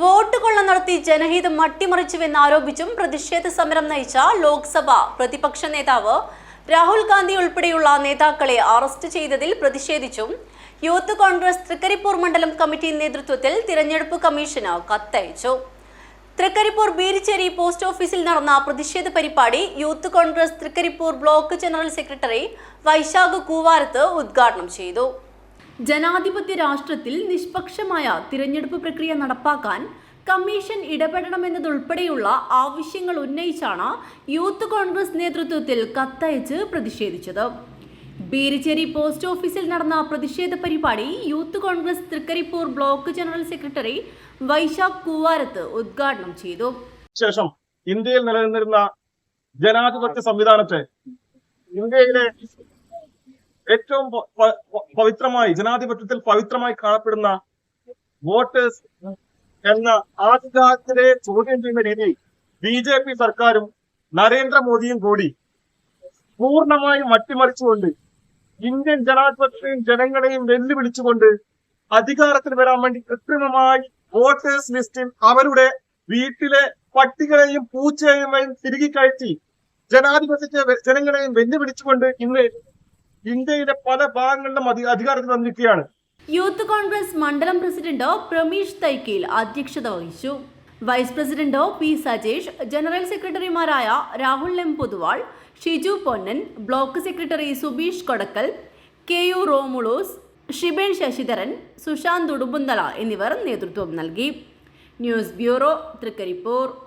Vote കൊള്ള നടത്തി ജനഹിതം അട്ടിമറിച്ചുവെന്നാരോപിച്ചും പ്രതിഷേധ സമരം നയിച്ച ലോക്സഭ പ്രതിപക്ഷ നേതാവ് രാഹുൽ ഗാന്ധി ഉൾപ്പെടെയുള്ള നേതാക്കളെ അറസ്റ്റ് ചെയ്തതിൽ പ്രതിഷേധിച്ചും യൂത്ത് കോൺഗ്രസ് തൃക്കരിപ്പൂർ മണ്ഡലം കമ്മിറ്റി നേതൃത്വത്തിൽ തിരഞ്ഞെടുപ്പ് കമ്മീഷന് കത്തയച്ചു. തൃക്കരിപ്പൂർ ബീരിച്ചേരി പോസ്റ്റ് ഓഫീസിൽ നടന്ന പ്രതിഷേധ പരിപാടി Youth Congress Thrikaripur block general secretary Vaishakh Koovarath ഉദ്ഘാടനം ചെയ്തു. ജനാധിപത്യ രാഷ്ട്രത്തിൽ നിഷ്പക്ഷമായ തിരഞ്ഞെടുപ്പ് പ്രക്രിയ നടപ്പാക്കാൻ കമ്മീഷൻ ഇടപെടണമെന്നതുൾപ്പെടെയുള്ള ആവശ്യങ്ങൾ ഉന്നയിച്ചാണ് യൂത്ത് കോൺഗ്രസ് നേതൃത്വത്തിൽ കത്തയച്ച് പ്രതിഷേധിച്ചത്. ബീരിച്ചേരി പോസ്റ്റ് ഓഫീസിൽ നടന്ന പ്രതിഷേധ പരിപാടി Youth Congress Thrikaripur block general secretary Vaishakh Koovarath ഉദ്ഘാടനം ചെയ്തു. ശേഷം ഇന്ത്യയിൽ നിലനിന്നിരുന്ന ജനാധിപത്യ സംവിധാനത്തെ ഇന്ത്യയിലെ ഏറ്റവും പവിത്രമായി ജനാധിപത്യത്തിൽ പവിത്രമായി കാണപ്പെടുന്ന വോട്ടേഴ്സ് എന്ന ആധികാരത്തിലെ ചോദ്യം ചെയ്യുന്ന രീതിയിൽ ബി ജെ പി സർക്കാരും നരേന്ദ്രമോദിയും കൂടി പൂർണമായും അട്ടിമറിച്ചുകൊണ്ട് ഇന്ത്യൻ ജനാധിപത്യത്തെയും ജനങ്ങളെയും വെല്ലുവിളിച്ചുകൊണ്ട് അധികാരത്തിൽ വരാൻ വേണ്ടി കൃത്രിമമായി വോട്ടേഴ്സ് ലിസ്റ്റിൽ അവരുടെ വീട്ടിലെ പട്ടികളെയും പൂച്ചയെയും തിരികെ കയറ്റി ജനാധിപത്യത്തെ ജനങ്ങളെയും വെല്ലുവിളിച്ചുകൊണ്ട് ഇന്ന് ഇന്ത്യയിലെ പല ഭാഗങ്ങളിലും അധി- അധികാരത്തിൽ വന്നിരിക്കുകയാണ്. യൂത്ത് കോൺഗ്രസ് മണ്ഡലം പ്രസിഡന്റ് പ്രമീഷ് തൈക്കീൽ അധ്യക്ഷത വഹിച്ചു. Vice president P Sajesh general സെക്രട്ടറിമാരായ Rahul M Pothuval Shiju Ponnan block secretary Subeesh Kodakkal K U Romulus Shiben Sasidharan Sushanth Udumbunthala എന്നിവർ നേതൃത്വം നൽകി. News bureau Thrikaripur.